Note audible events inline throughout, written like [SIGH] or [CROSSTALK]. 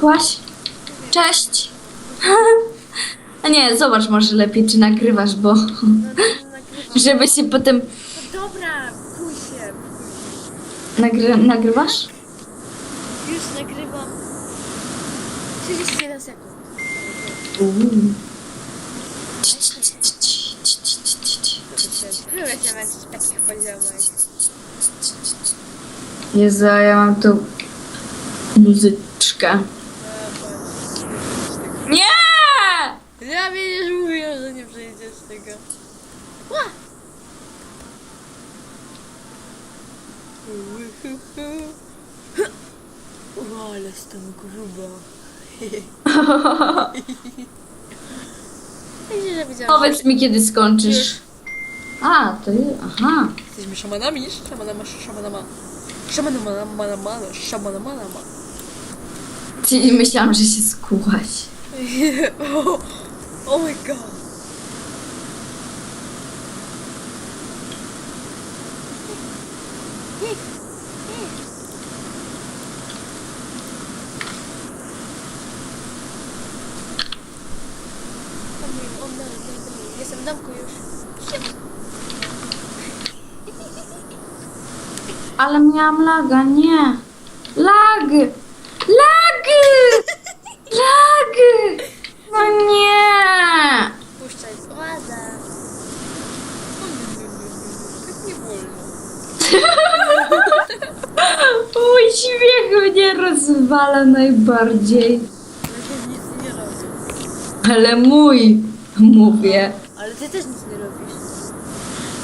Znikłaś. Cześć. [LAUGHS] A nie, zobacz może lepiej, czy nagrywasz, bo [LAUGHS] żeby się potem... No dobra, pój się. Nagry... Nagrywasz? Już nagrywam. 31 sekund. Uuu. Lubię się męczyć takich poziomach. Jezu, a ja mam tu muzyczkę. Przejdziesz tego. Ła! O, ale jestem gruba. Widzisz, że widziałam. Powiedz mi, kiedy skończysz. A, to jest... Aha. Jesteśmy szamanami? Szamanama, szamanama. Szamanama, manama, szamanama, manama. Czyli myślałam, że się skułaś. oh, oh my god. Ale miałam laga, nie. Lag! Lag! Lag! No nie! Puszczaj. Tak nie wolno. Mój śmiech mnie rozwala najbardziej. Nic nie robię. Ale mój, mówię. Ale ty też nic nie robisz.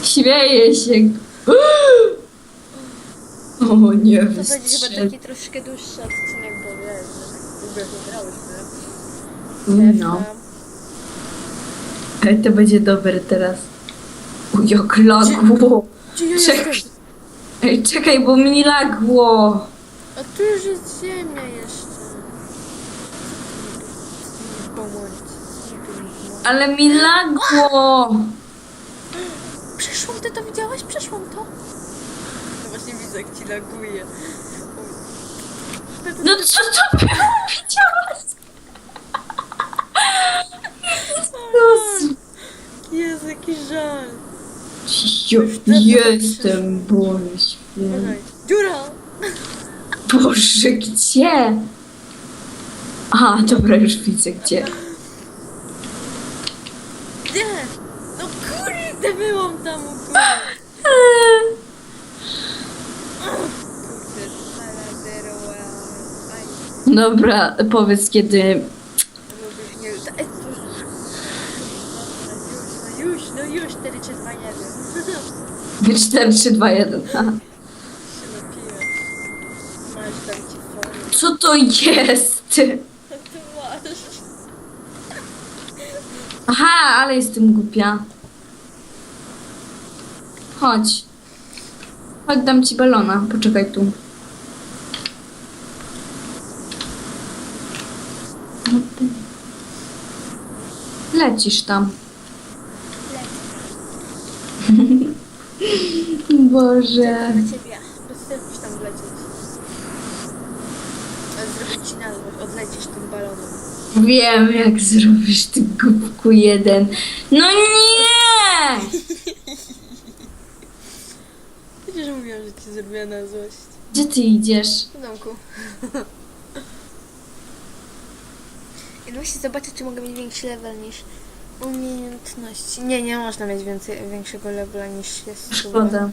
Śmieję się. [GASPS] O nie, To będzie chyba wystrzeli. taki troszkę dłuższy odcinek, bo wiesz, że długo wygrałyśmy. No. Ej, to będzie dobre teraz. O, jak lagło. Gdzie ja Czekaj. jestem? Ej, czekaj, bo mi lagło. A tu już jest ziemia jeszcze. Pomóc. Ale mi lagło. Przeszłam, ty to widziałaś? Przeszłam to? No jak ci laguje. No co to było? Widziałaś? Jezus. Jezu, jaki żal. Ja jestem, Boże święty. Dziura! Boże, gdzie? A, dobra, już widzę. Gdzie? No kurde, byłam tam u góry. Kurde, szala, zero, aj. Dobra, powiedz kiedy. Lubisz nie... Już, no już, no już, 4, 3, 2, 1. 4, 3, 2, 1. się napiję. Masz, dam ci formę. Co to jest? To masz. Aha, ale jestem głupia. Chodź. Chodź, dam ci balona. Poczekaj tu. Lecisz tam. Boże. Na ciebie. Bez sensu tam zrobić ci na złość. Odlecisz tym balonem. Wiem, jak zrobisz ty głupku jeden. No nie! [LAUGHS] Przecież mówiłam, że ci zrobię na złość. Gdzie ty idziesz? W domku. [LAUGHS] I właśnie zobaczę, czy mogę mieć większy level niż umiejętności. Nie, nie można mieć więcej, większego levela niż jest. Szkoda. No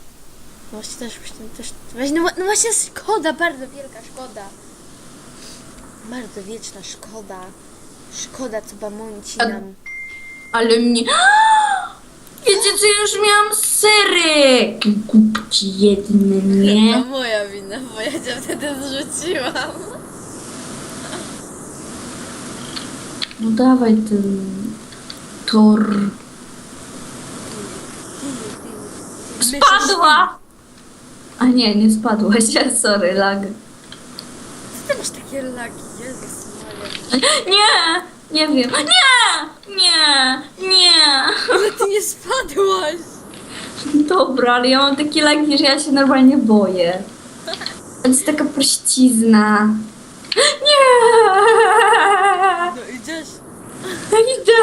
właśnie też, właśnie też. Weź, no, no właśnie szkoda, bardzo wielka szkoda. Bardzo wieczna szkoda. Szkoda, co bamonci A- nam. Ale mnie... [GASPS] Wiecie co, już miałam serek! Głupki jedne, To nie? moja wina, bo ja cię wtedy zrzuciłam. No dawaj ten... Tor... Spadła! A nie, nie spadłaś, [LAUGHS] sorry, lag. Co ty masz takie lagi? Jezus Maria. Nie! Nie wiem. Nie! Nie! Nie! Ale ty nie spadłaś! Dobra, ale ja mam takie lagi, że ja się normalnie boję. To jest taka prościzna. Nie! No idziesz. Idę.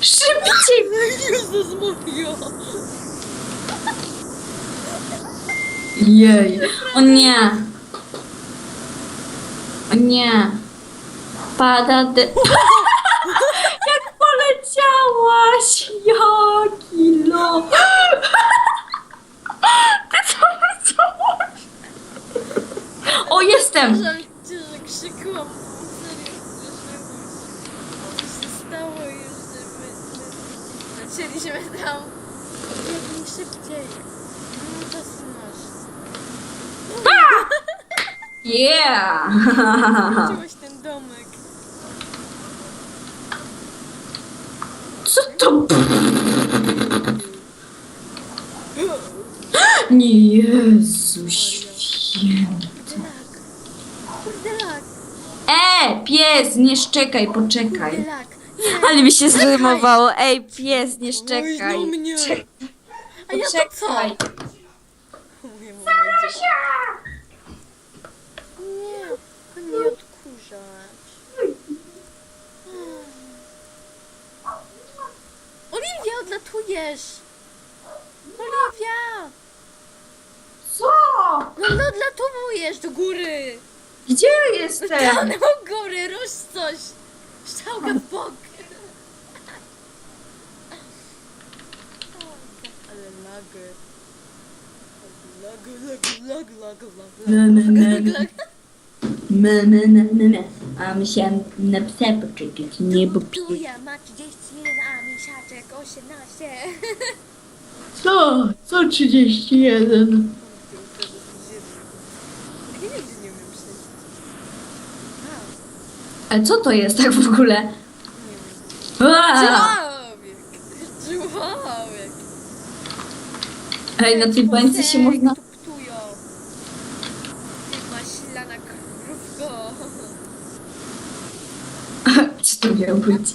Szybciej. Jezus Maria. Jej. O nie. O nie. Pada de... [LAUGHS] Jak poleciałaś. Jaki lo. Ty co powiedziałaś? O, jestem. Żal cię, że krzykłam. Serio, się. Stało już, że my, my zaczęliśmy tam. Biegnij szybciej. No masz. [LAUGHS] Yeah. [LAUGHS] Widziałeś ten domek. Co to? Nie, [LAUGHS] Jezu święty. Kurde lak. Kurde lak. E, pies, nie szczekaj, poczekaj. Lak. Nie. Ale mi się zrymowało. Ej, pies, nie Oj, szczekaj. no mnie. Czek- A ja to co? Poczekaj. Momencie. Nie, to nie odkurzacz. Oliwia, odlatujesz! Oliwia! Co? No, no odlatujesz do góry! Gdzie Tam jestem? do góry, rusz coś! Szczałka w bok! Ale lagę. Lag, lag, lag, lag, lag, Ne, ne, ne. me. A musiałam na psa poczekać, nie, bo pies. Tuja ma 31, a misiaczek 18. Co? Co 31? Ja nigdy nie umiem przejść. A, A co to jest tak w ogóle? nie wiem. A! Człowiek! Człowiek! Ej, na tej bańce się można... Tuptują. Ty maślana krówko. [LAUGHS] Co to miało być?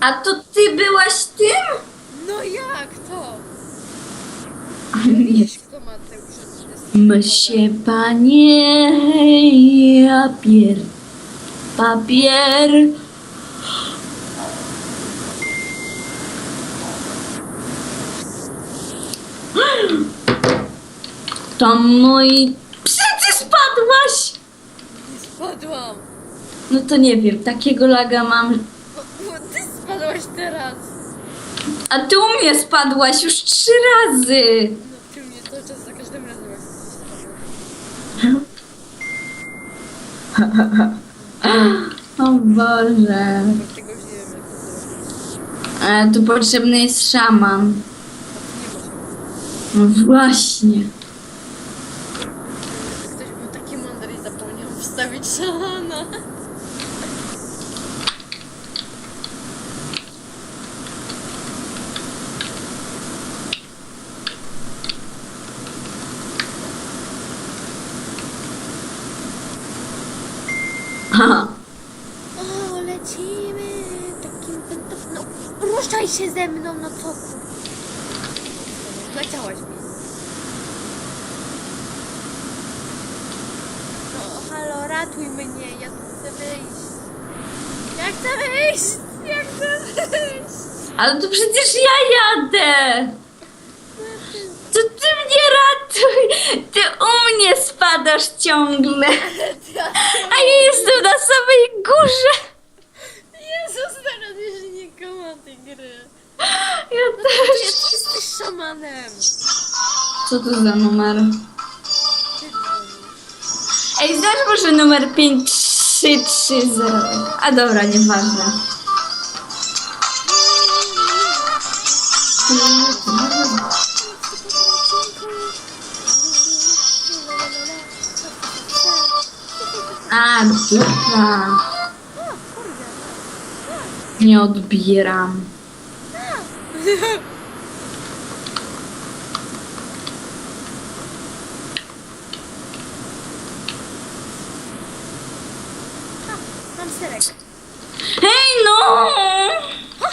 A to ty byłaś tym? No jak to? Nie. Widzisz kto ma te urzędy? Msie panie, papier, papier. To mój... Przecież spadłaś! Nie spadłam! No to nie wiem, takiego laga mam. Bo, bo ty spadłaś teraz! A ty u mnie spadłaś już trzy razy. No ty mnie cały czas za każdym razem jak spadłaś. [LAUGHS] O Boże. Bo tego. E, tu potrzebny jest szaman. No właśnie. Ktoś był taki mądry i zapomniał wstawić szalana. Aha. O, lecimy takim pętowym... No, ruszaj się ze mną, no co kur... Leciałaś mi. No, halo, ratuj mnie, ja tu chcę wyjść. Ja chcę wyjść! Ja chcę wyjść! Ale to przecież ja jadę. To ty mnie ratuj. Ty u mnie spadasz ciągle. [LAUGHS] A ja jestem na samej górze. Jezus, teraz już nie kocham tej gry. Ja Ty też. jesteś szamanem. Co to za numer? Ej, znasz może numer 5330? A dobra, nieważne. A, dobra. Nie odbieram. Mam serek. Hej, no! Ha,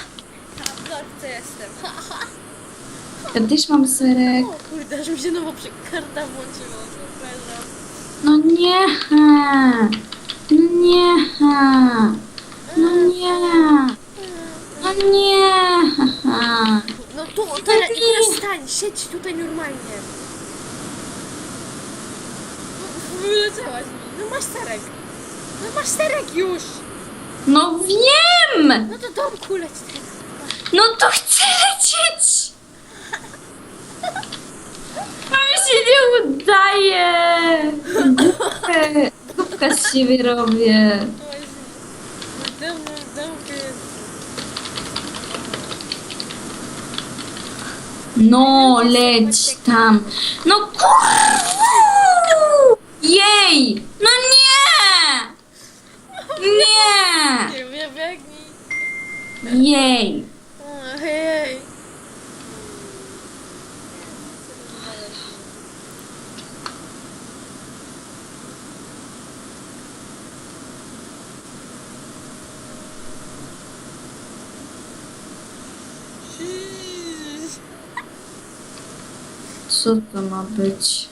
lorce jestem. Ha, ha. Ja też mam serek. O kurde, aż mi się nowo karta włączyła. Przepraszam. No nie. No nie. No nie. No nie. No tu, teraz, i teraz stań, siedź tutaj normalnie. No, Wyleciałaś mi. No masz serek. No masz serek już. No wiem. No to domku leć teraz. No to chcę lecieć. [LAUGHS] A mi się nie udaje. Głupkę, głupkę z siebie robię. Właśnie. Dawno, domku jest. No, leć tam. No kur... Jej! No nie! Nie! Nie biegnij. Jej! Co to ma być?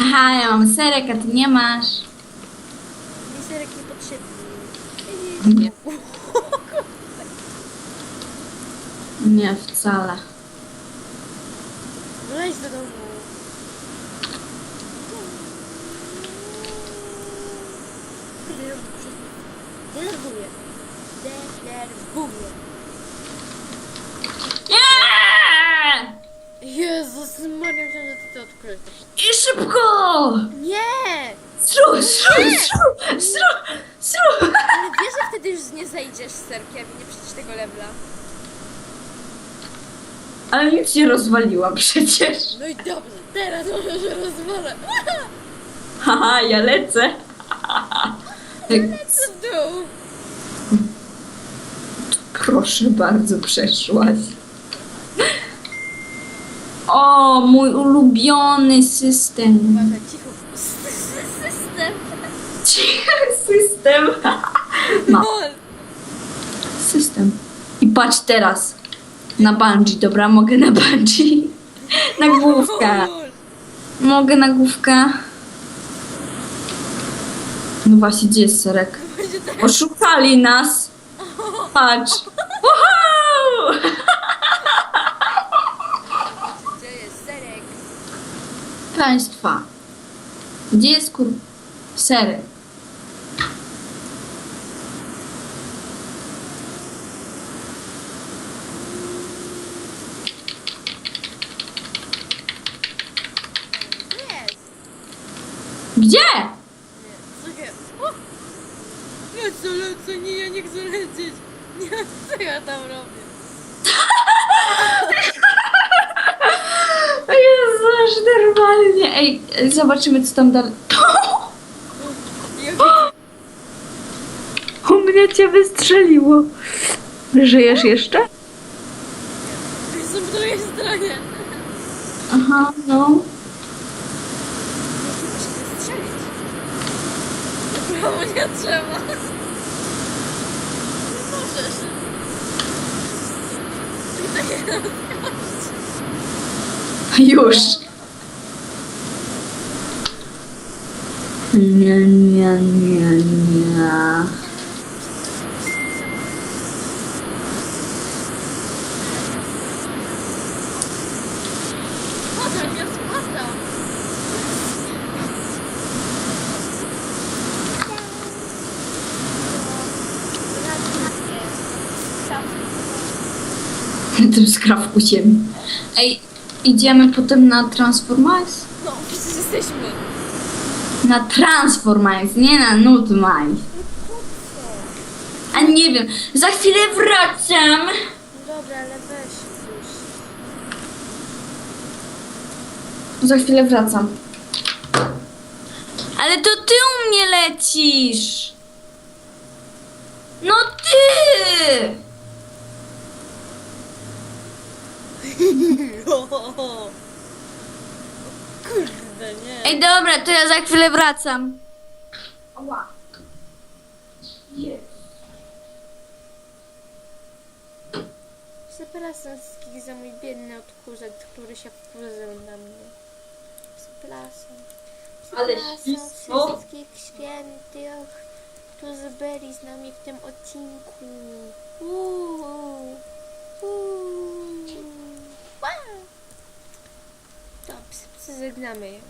Aha, ja mam serek, a ty nie masz. Mi serek nie potrzebny. Nie. Nie, wcale. Weź do domu. Denerwuje. Denerwuje. Nie! Jezus Maria, myślałam, że ty to odkryjesz. I szybko! Nie! Sru, sru, sru, sru, sru. Ale wiesz, że wtedy już nie zejdziesz z serkiem i nie przejdziesz tego levela. Ale nic się rozwaliła przecież. No i dobrze, teraz może się rozwalę. Haha, ja lecę. Lecę w dół. Proszę bardzo, przeszłaś. O, mój ulubiony system. Uważaj, cicho. System. Cichy system. No, system. I patrz teraz. Na bungee, dobra? Mogę na bungee. Na główkę. Mogę na główkę. No właśnie, gdzie jest serek? Tak. Oszukali nas. Patrz. Wow! Gdzie jest serek? Państwa. Gdzie jest kur... jest. Gdzie? Jest? O! Nie, ja nie chcę lecieć. Nie, co ja tam robię? O Jezu, aż normalnie. Ej, zobaczymy co tam dalej. [LAUGHS] U mnie cię wystrzeliło. Żyjesz jeszcze? Jestem po drugiej stronie. Aha, no. Musimy się wystrzelić. Prawo nie trzeba. Nie możesz. I tak jest. Już. Nie, nie, nie, nie. Spadam, ja spadam. Tym skrawku ziemi. Ej, idziemy potem na Transformice? No, przecież jesteśmy. Na Transformice, nie na Nutmice. A nie wiem, za chwilę wracam. No dobra, ale weź już. Za chwilę wracam. Ale to ty u mnie lecisz. No ty! [LAUGHS] Kurde, nie. Ej, dobra, to ja za chwilę wracam. Ała. Jest. Przepraszam wszystkich za mój biedny odkurzacz, który się wkurzył na mnie. Przepraszam. Ale Przepraszam ślisko. wszystkich świętych, którzy byli z nami w tym odcinku. Uuu. Uuu. Wow. Dobrze, przeżegnamy ją.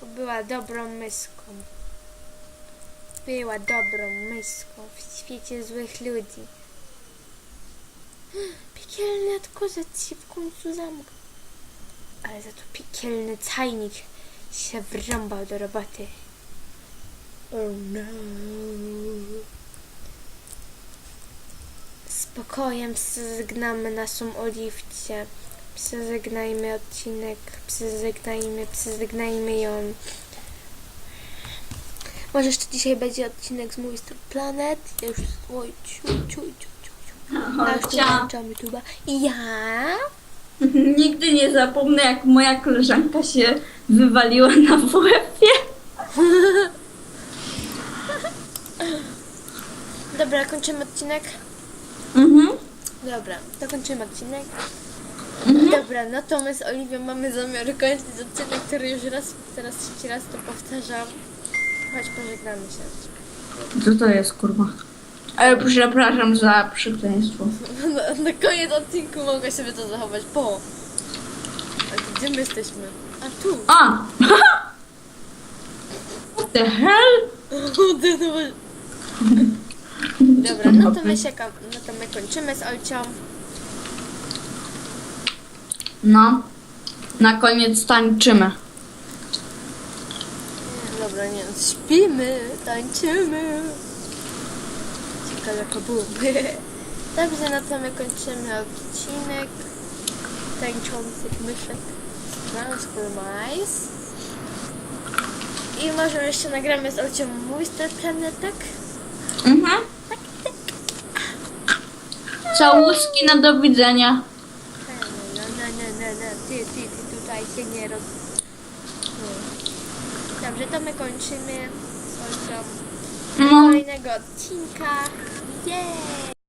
Bo była dobrą myską. Była dobrą myską w świecie złych ludzi. [GASPS] Piekielny odkurzacz się w końcu zamknął. Ale za to piekielny cajnik się wrąbał do roboty. Oh no. Spokojem przeżegnamy naszą Oliwcie. Przeżegnajmy odcinek, przeżegnajmy, przeżegnajmy ją. Może jeszcze dzisiaj będzie odcinek z Star Planet. Ja już... Oj, ciu, ciu, ciu, ciu, ciu. Ja już tu Chciałam. włączam YouTube'a. I ja... [LAUGHS] Nigdy nie zapomnę, jak moja koleżanka się wywaliła na WF-ie. Dobra, kończymy odcinek. Mhm. Dobra, to kończymy odcinek. Mhm. Dobra, no to my z Oliwią mamy zamiar kończyć odcinek, który już raz, teraz trzeci raz to powtarzam. Chodź, pożegnamy się. Co to jest, kurwa? Ale przepraszam za przekleństwo. [LAUGHS] Na, na koniec odcinku mogę sobie to zachować po. A to gdzie my jesteśmy? A tu. A! [LAUGHS] What the hell? No [LAUGHS] bo- Dobra, no to my się, ko- no to my kończymy z Olcią. No. Na koniec tańczymy. Dobra, nie, śpimy, tańczymy. Ciekawe kabumy. Dobrze, no to my kończymy odcinek tańczących myszek Transformice. I może jeszcze nagramy z Olcią mój Star Planet, tak? Mhm. Całuski na do widzenia. No, no, no, no, no. Ty, ty, ty tutaj się nie roz... No. Dobrze, to my kończymy z Olcią No. kolejnego odcinka. Jej!